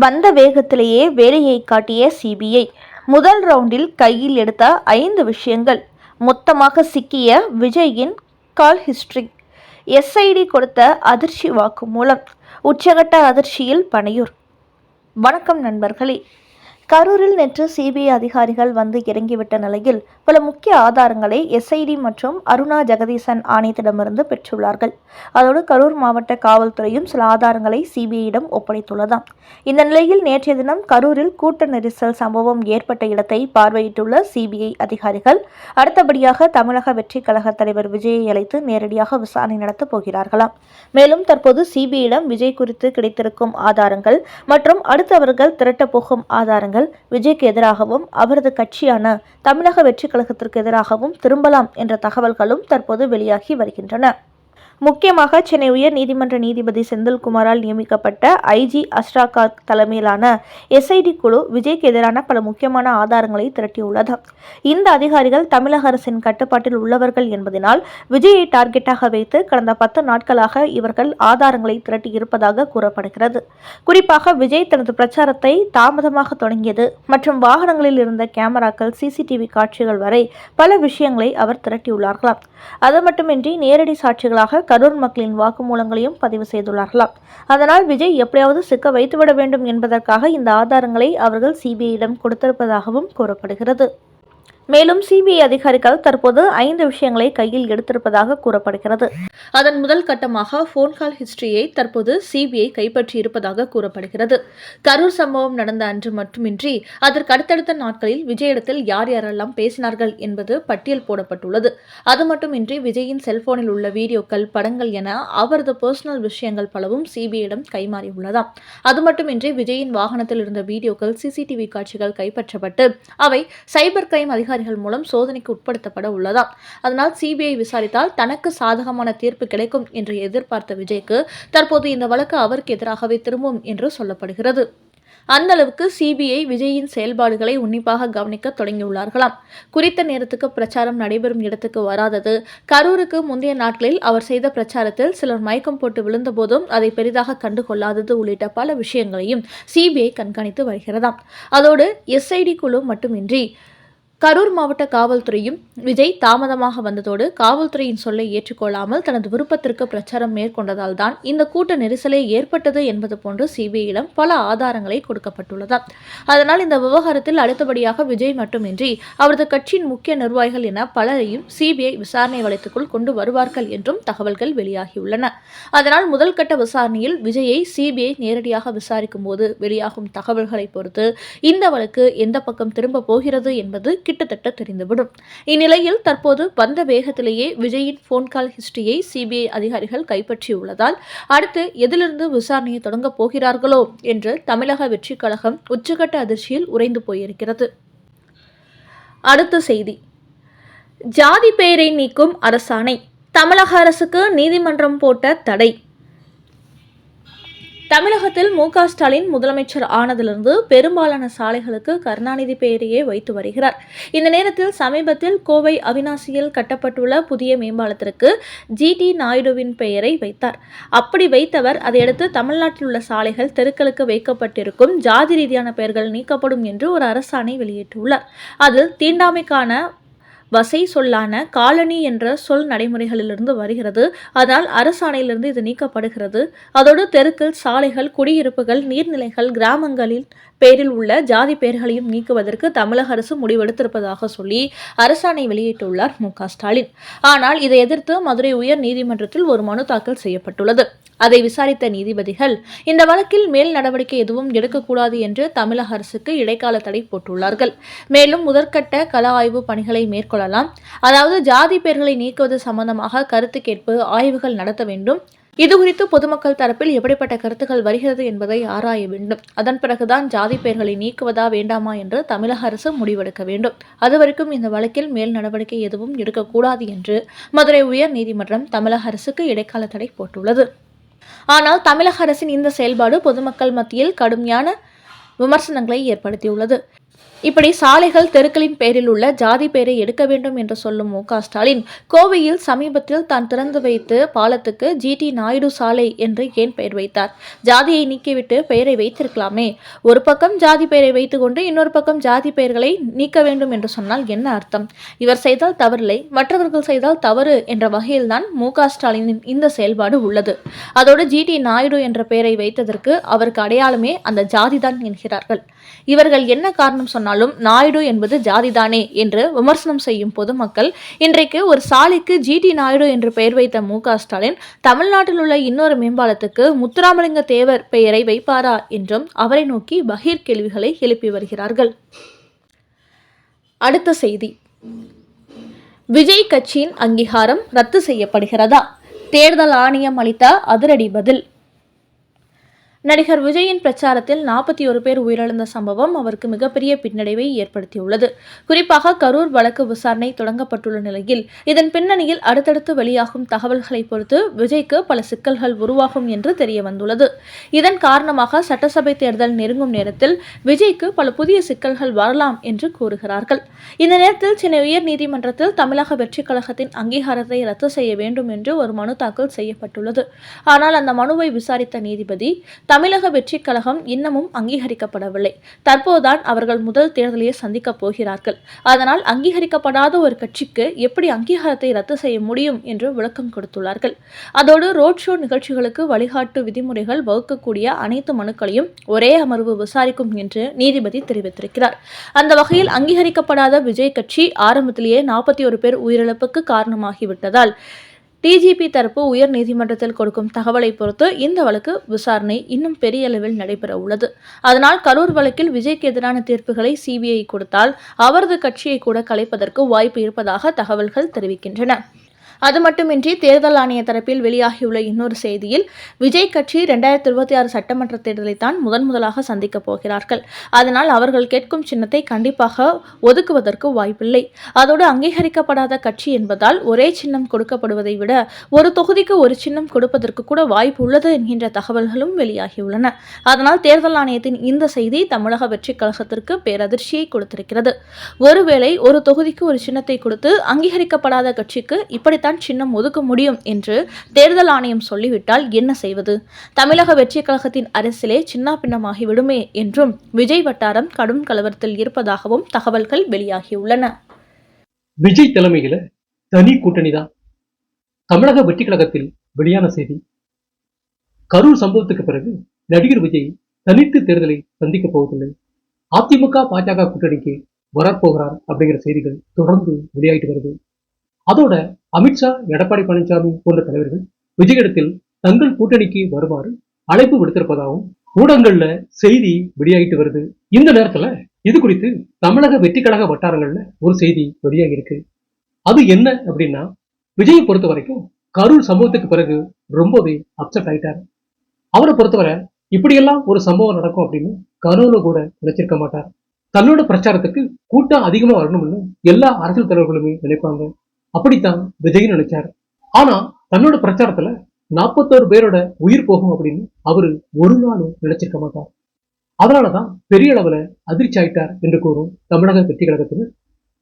வந்த வேகத்திலேயே வேலையை காட்டிய சிபிஐ முதல் ரவுண்டில் கையில் எடுத்த ஐந்து விஷயங்கள். மொத்தமாக சிக்கிய விஜயின் கால் ஹிஸ்டரி எஸ்ஐடி கொடுத்த அதிர்ச்சி வாக்குமூலம். உச்சகட்ட அதிர்ச்சியில் பனையூர். வணக்கம் நண்பர்களே. கரூரில் நேற்று சிபிஐ அதிகாரிகள் வந்து இறங்கிவிட்ட நிலையில் பல முக்கிய ஆதாரங்களை எஸ்ஐடி மற்றும் அருணா ஜெகதீசன் ஆணையத்திடமிருந்து பெற்றுள்ளார்கள். அதோடு கரூர் மாவட்ட காவல்துறையும் சில ஆதாரங்களை சிபிஐயிடம் ஒப்படைத்துள்ளதாம். இந்த நிலையில் நேற்றைய தினம் கரூரில் கூட்ட நெரிசல் சம்பவம் ஏற்பட்ட இடத்தை பார்வையிட்டுள்ள சிபிஐ அதிகாரிகள் அடுத்தபடியாக தமிழக வெற்றி கழக தலைவர் விஜயை அழைத்து நேரடியாக விசாரணை நடத்தப் போகிறார்களாம். மேலும் தற்போது சிபிஐயிடம் விஜய் குறித்து கிடைத்திருக்கும் ஆதாரங்கள் மற்றும் அடுத்தவர்கள் திரட்டப்போகும் ஆதாரங்கள் போகும் விஜய்க்கு எதிராகவும் அவரது கட்சியான தமிழக வெற்றி கழகத்திற்கு எதிராகவும் திரும்பலாம் என்ற தகவல்களும் தற்போது வெளியாகி வருகின்றன. முக்கியமாக சென்னை உயர் நீதிமன்ற நீதிபதி செந்தில்குமாரால் நியமிக்கப்பட்ட ஐஜி அஸ்ராகாத் தலைமையிலான எஸ்ஐடி குழு விஜய்க்கு எதிரான பல முக்கியமான ஆதாரங்களை திரட்டியுள்ளது. இந்த அதிகாரிகள் தமிழக அரசின் கட்டுப்பாட்டில் உள்ளவர்கள் என்பதனால் விஜயை டார்கெட்டாக வைத்து கடந்த பத்து நாட்களாக இவர்கள் ஆதாரங்களை திரட்டி இருப்பதாக கூறப்படுகிறது. குறிப்பாக விஜய் தனது பிரச்சாரத்தை தாமதமாக தொடங்கியது மற்றும் வாகனங்களில் இருந்த கேமராக்கள் சிசிடிவி காட்சிகள் வரை பல விஷயங்களை அவர் திரட்டியுள்ளார்களாம். அது மட்டுமின்றி நேரடி சாட்சிகளாக கரூர் மக்களின் வாக்குமூலங்களையும் பதிவு செய்துள்ளார்களாம். அதனால் விஜய் எப்படியாவது சிக்க வைத்துவிட வேண்டும் என்பதற்காக இந்த ஆதாரங்களை அவர்கள் சிபிஐயிடம் கொடுத்திருப்பதாகவும் கூறப்படுகிறது. மேலும் சிபிஐ அதிகாரிகள் தற்போது ஐந்து விஷயங்களை கையில் எடுத்திருப்பதாக கூறப்படுகிறது. அதன் முதல் கட்டமாக போன் கால் ஹிஸ்டரியை தற்போது சிபிஐ கைப்பற்றி இருப்பதாக கூறப்படுகிறது. கரூர் சம்பவம் நடந்த அன்று மட்டுமின்றி அதற்கு அடுத்தடுத்த நாட்களில் விஜயிடத்தில் யார் யாரெல்லாம் பேசினார்கள் என்பது பட்டியல் போடப்பட்டுள்ளது. அது மட்டுமின்றி விஜயின் செல்போனில் உள்ள வீடியோக்கள் படங்கள் என அவரது பர்சனல் விஷயங்கள் பலவும் சிபிஐயிடம் கைமாறியுள்ளதாம். அது மட்டுமின்றி விஜயின் வாகனத்தில் இருந்த வீடியோக்கள் சிசிடிவி காட்சிகள் கைப்பற்றப்பட்டு அவை சைபர் கிரைம் அதிகாரிகள் மூலம் சோதனைக்கு உட்படுத்தப்பட உள்ளதாம். அதனால் சிபிஐ விசாரித்தால் தனக்கு சாதகமான தீர்ப்பு கிடைக்கும் என்று எதிர்பார்த்த விஜய்க்கு தற்போது இந்த வழக்கு அவருக்கு எதிராகவே திரும்பும் என்று சொல்லப்படுகிறது. அந்த அளவுக்கு சிபிஐ விஜயின் செயல்பாடுகளை உன்னிப்பாக கவனிக்க தொடங்கியுள்ளார்களாம். குறித்த நேரத்துக்கு பிரச்சாரம் நடைபெறும் இடத்துக்கு வராதது கரூருக்கு முந்தைய நாட்களில் அவர் செய்த பிரச்சாரத்தில் சிலர் மயக்கம் போட்டு விழுந்தபோதும் அதை பெரிதாக கண்டுகொள்ளாதது உள்ளிட்ட பல விஷயங்களையும் சிபிஐ கண்காணித்து வருகிறதாம். அதோடு எஸ்ஐடி குழு மட்டுமின்றி கரூர் மாவட்ட காவல்துறையும் விஜய் தாமதமாக வந்ததோடு காவல்துறையின் சொல்லை ஏற்றுக்கொள்ளாமல் தனது விருப்பத்திற்கு பிரச்சாரம் மேற்கொண்டதால் தான் இந்த கூட்ட நெரிசலே ஏற்பட்டது என்பது போன்று சிபிஐயிடம் பல ஆதாரங்களை கொடுக்கப்பட்டுள்ளதாம் அதனால் இந்த விவகாரத்தில் அடுத்தபடியாக விஜய் மட்டுமின்றி அவரது கட்சியின் முக்கிய நிர்வாகிகள் என பலரையும் சிபிஐ விசாரணை வளையத்துக்குள் கொண்டு வருவார்கள் என்றும் தகவல்கள் வெளியாகியுள்ளன. அதனால் முதல் கட்ட விசாரணையில் விஜயை சிபிஐ நேரடியாக விசாரிக்கும் போது வெளியாகும் தகவல்களை பொறுத்து இந்த வழக்கு எந்த பக்கம் திரும்ப போகிறது என்பது கிட்டத்தட்ட தெரிந்துவிடும். இந்நிலையில் தற்போது வந்த வேகத்திலேயே விஜயின் போன் கால் ஹிஸ்டரியை சிபிஐ அதிகாரிகள் கைப்பற்றியுள்ளதால் அடுத்து எதிலிருந்து விசாரணையை தொடங்கப் போகிறார்களோ என்று தமிழக வெற்றி கழகம் உச்சகட்ட அதிர்ச்சியில் உறைந்து போயிருக்கிறது. அடுத்த செய்தி. ஜாதி பெயரை நீக்கும் அரசாணை. தமிழக அரசுக்கு நீதிமன்றம் போட்ட தடை. தமிழகத்தில் மு க ஸ்டாலின் முதலமைச்சர் ஆனதிலிருந்து பெரும்பாலான சாலைகளுக்கு கருணாநிதி பெயரையே வைத்து வருகிறார். இந்த நேரத்தில் சமீபத்தில் கோவை அவினாசியில் கட்டப்பட்டுள்ள புதிய மேம்பாலத்திற்கு ஜிடி நாயுடுவின் பெயரை வைத்தார். அப்படி வைத்தவர் அதையடுத்து தமிழ்நாட்டில் உள்ள சாலைகள் தெருக்களுக்கு வைக்கப்பட்டிருக்கும் ஜாதி ரீதியான பெயர்கள் நீக்கப்படும் என்று ஒரு அரசாணை வெளியிட்டுள்ளார். அதில் தீண்டாமைக்கான வசை சொல்லான காலனி என்ற சொல் நடைமுறைகளிலிருந்து வருகிறது. அதனால் அரசாணையிலிருந்து இது நீக்கப்படுகிறது. அதோடு தெருக்கள் சாலைகள் குடியிருப்புகள் நீர்நிலைகள் கிராமங்களில் பேரில் உள்ள ஜாதி பெயர்களையும் நீக்குவதற்கு தமிழக அரசு முடிவெடுத்திருப்பதாக சொல்லி அரசாணை வெளியிட்டுள்ளார் மு ஸ்டாலின். ஆனால் இதை எதிர்த்து மதுரை உயர் நீதிமன்றத்தில் ஒரு மனு தாக்கல் செய்யப்பட்டுள்ளது. அதை விசாரித்த நீதிபதிகள் இந்த வழக்கில் மேல் நடவடிக்கை எதுவும் எடுக்கக்கூடாது என்று தமிழக அரசுக்கு இடைக்கால தடை போட்டுள்ளார்கள். மேலும் முதற்கட்ட கள ஆய்வு பணிகளை மேற்கொள்ளலாம். அதாவது ஜாதி பெயர்களை நீக்குவது சம்பந்தமாக கருத்து கேட்பு ஆய்வுகள் நடத்த வேண்டும். இது குறித்து பொதுமக்கள் தரப்பில் எப்படிப்பட்ட கருத்துக்கள் வருகிறது என்பதை ஆராய வேண்டும். அதன் பிறகுதான் ஜாதி பெயர்களை நீக்குவதா வேண்டாமா என்று தமிழக அரசு முடிவெடுக்க வேண்டும். அதுவரைக்கும் இந்த வழக்கில் மேல் நடவடிக்கை எதுவும் எடுக்கக்கூடாது என்று மதுரை உயர் நீதிமன்றம் தமிழக அரசுக்கு இடைக்கால தடை போட்டுள்ளது. ஆனால் தமிழக அரசின் இந்த செயல்பாடு பொதுமக்கள் மத்தியில் கடுமையான விமர்சனங்களை ஏற்படுத்தியுள்ளது. இப்படி சாலைகள் தெருக்களின் பெயரில் உள்ள ஜாதி பெயரை எடுக்க வேண்டும் என்று சொல்லும் மு ஸ்டாலின் கோவையில் சமீபத்தில் தான் திறந்து வைத்து பாலத்துக்கு ஜிடி நாயுடு சாலை என்று ஏன் பெயர் வைத்தார்? ஜாதியை நீக்கிவிட்டு பெயரை வைத்திருக்கலாமே. ஒரு பக்கம் ஜாதி பெயரை வைத்துக்கொண்டு இன்னொரு பக்கம் ஜாதி பெயர்களை நீக்க வேண்டும் என்று சொன்னால் என்ன அர்த்தம்? இவர் செய்தால் தவறில்லை மற்றவர்கள் செய்தால் தவறு என்ற வகையில்தான் மு ஸ்டாலினின் இந்த செயல்பாடு உள்ளது. அதோடு ஜிடி நாயுடு என்ற பெயரை வைத்ததற்கு அவருக்கு அடையாளமே அந்த ஜாதிதான் என்கிறார்கள். இவர்கள் என்ன காரணம் சொன்னால் சொன்னாலும் நாயுடு என்பது ஜாதிதானே என்று விமர்சனம் செய்யும் பொதுமக்கள் இன்றைக்கு ஒரு சாலைக்கு ஜிடி நாயுடு என்று பெயர் வைத்த மு க ஸ்டாலின் தமிழ்நாட்டில் உள்ள இன்னொரு மேம்பாலத்துக்கு முத்துராமலிங்க தேவர் பெயரை வைப்பாரா என்றும் அவரை நோக்கி பகீர் கேள்விகளை எழுப்பி வருகிறார்கள். அடுத்த செய்தி. விஜய் கட்சியின் அங்கீகாரம் ரத்து செய்யப்படுகிறதா? தேர்தல் ஆணையம் அளித்த அதிரடி பதில். நடிகர் விஜயின் பிரச்சாரத்தில் நாற்பத்தி ஒரு பேர் உயிரிழந்த சம்பவம் அவருக்கு மிகப்பெரிய பின்னடைவை ஏற்படுத்தியுள்ளது. குறிப்பாக கரூர் வழக்கு விசாரணை தொடங்கப்பட்டுள்ள நிலையில் இதன் பின்னணியில் அடுத்தடுத்து வெளியாகும் தகவல்களை பொறுத்து விஜய்க்கு பல சிக்கல்கள் உருவாகும் என்று தெரிய வந்துள்ளது இதன் காரணமாக சட்டசபை தேர்தல் நெருங்கும் நேரத்தில் விஜய்க்கு பல புதிய சிக்கல்கள் வரலாம் என்று கூறுகிறார்கள். இந்த நேரத்தில் சென்னை உயர் நீதிமன்றத்தில் தமிழக வெற்றிக் கழகத்தின் அங்கீகாரத்தை ரத்து செய்ய வேண்டும் என்று ஒரு மனு தாக்கல் செய்யப்பட்டுள்ளது. ஆனால் அந்த மனுவை விசாரித்த நீதிபதி தமிழக வெற்றிக் கழகம் இன்னமும் அங்கீகரிக்கப்படவில்லை. தற்போதுதான் அவர்கள் முதல் தேர்தலையே சந்திக்கப் போகிறார்கள். அதனால் அங்கீகரிக்கப்படாத ஒரு கட்சிக்கு எப்படி அங்கீகாரத்தை ரத்து செய்ய முடியும் என்று விளக்கம் கொடுத்துள்ளார்கள். அதோடு ரோட் ஷோ நிகழ்ச்சிகளுக்கு வழிகாட்டு விதிமுறைகள் வகுக்கக்கூடிய அனைத்து மனுக்களையும் ஒரே அமர்வு விசாரிக்கும் என்று நீதிபதி தெரிவித்திருக்கிறார். அந்த வகையில் அங்கீகரிக்கப்படாத விஜய் கட்சி ஆரம்பத்திலேயே நாற்பத்தி ஒரு பேர் உயிரிழப்புக்கு காரணமாகிவிட்டதால் டிஜிபி தரப்பு உயர் நீதிமன்றத்தில் கொடுக்கும் தகவலை பொறுத்து இந்த வழக்கு விசாரணை இன்னும் பெரிய அளவில் நடைபெற உள்ளது. அதனால் கரூர் வழக்கில் விஜய்க்கு எதிரான தீர்ப்புகளை சிபிஐ கொடுத்தால் அவரது கட்சியை கூட கலைப்பதற்கு வாய்ப்பு இருப்பதாக தகவல்கள் தெரிவிக்கின்றன. அது மட்டுமின்றி தேர்தல் ஆணைய தரப்பில் வெளியாகியுள்ள இன்னொரு செய்தியில் விஜய் கட்சி ரெண்டாயிரத்தி இருபத்தி ஆறு சட்டமன்ற தேர்தலை தான் முதன் முதலாக சந்திக்கப் போகிறார்கள். அதனால் அவர்கள் கேட்கும் சின்னத்தை கண்டிப்பாக ஒதுக்குவதற்கு வாய்ப்பில்லை. அதோடு அங்கீகரிக்கப்படாத கட்சி என்பதால் ஒரே சின்னம் கொடுக்கப்படுவதை விட ஒரு தொகுதிக்கு ஒரு சின்னம் கொடுப்பதற்கு கூட வாய்ப்பு உள்ளது என்கின்ற தகவல்களும் வெளியாகியுள்ளன. அதனால் தேர்தல் ஆணையத்தின் இந்த செய்தி தமிழக வெற்றிக் கழகத்திற்கு பேரதிர்ச்சியை கொடுத்திருக்கிறது. ஒருவேளை ஒரு தொகுதிக்கு ஒரு சின்னத்தை கொடுத்து அங்கீகரிக்கப்படாத கட்சிக்கு இப்படித்தான் சின்னம் ஒதுக்க முடியும் என்று தேர்தல் ஆணையம் சொல்லிவிட்டால் என்ன செய்வது? தமிழக வெற்றிக் கழகத்தின் அரசிலே சின்னாபின்னமாகி விடுமே என்றும் விஜய் வட்டாரம் கடும் கலவரத்தில் இருப்பதாகவும் தகவல்கள் வெளியாகியுள்ளன. விஜய் தலைமையில தனி கூட்டணி தான் தமிழக வெற்றி கழகத்தில் வெளியான செய்தி கரூர் சம்பவத்துக்கு பிறகு நடிகர் விஜய் தனித்து தேர்தலை சந்திக்க போவதில்லை. அதிமுக பாஜக கூட்டணிக்கு வரப்போகிறார் அப்படிங்கிற செய்திகள் தொடர்ந்து வெளியாகிட்டு வருது. அதோட அமித்ஷா எடப்பாடி பழனிசாமி போன்ற தலைவர்கள் விஜயிடத்தில் தங்கள் கூட்டணிக்கு வருமாறு அழைப்பு விடுத்திருப்பதாகவும் ஊடகங்கள்ல செய்தி வெளியாகிட்டு வருது. இந்த நேரத்துல இது குறித்து தமிழக வெற்றிக்கழக வட்டாரங்கள்ல ஒரு செய்தி வெளியாகி இருக்கு அது என்ன அப்படின்னா விஜயை பொறுத்த வரைக்கும் கரூர் சம்பவத்துக்கு பிறகு ரொம்பவே அப்செட் ஆயிட்டார். அவரை பொறுத்தவரை இப்படியெல்லாம் ஒரு சம்பவம் நடக்கும் அப்படின்னு கனவுல கூட நினைச்சிருக்க மாட்டார். தன்னோட பிரச்சாரத்துக்கு கூட்டம் அதிகமா வரணும்னு எல்லா அரசியல் தலைவர்களுமே நினைப்பாங்க. அப்படித்தான் விஜய் நினைச்சார். ஆனா தன்னோட பிரச்சாரத்துல நாற்பத்தோரு பேரோட உயிர் போகும் அப்படின்னு அவரு ஒரு நாளும் நினைச்சிருக்க மாட்டார். அதனாலதான் பெரிய அளவுல அதிர்ச்சி ஆயிட்டார் என்று கூறும் தமிழக வெற்றி கழகத்தினர்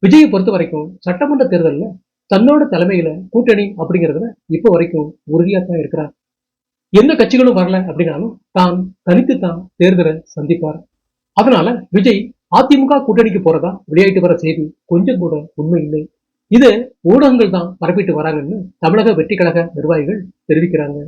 விஜயை பொறுத்த வரைக்கும் சட்டமன்ற தேர்தலில் தன்னோட தலைமையில கூட்டணி அப்படிங்கிறதுல இப்போ வரைக்கும் உறுதியா தான் இருக்கிறார். எந்த கட்சிகளும் வரல அப்படின்னாலும் தான் தனித்து தான் தேர்தலை சந்திப்பார். அதனால விஜய் அதிமுக கூட்டணிக்கு போறதா வெளியாயிட்டு வர செய்தி கொஞ்சம் கூட உண்மை இல்லை. இது ஊடகங்கள் தான் பரப்பிட்டு வராங்கன்னு தமிழக வெற்றி கழக நிர்வாகிகள் தெரிவிக்கிறாங்க.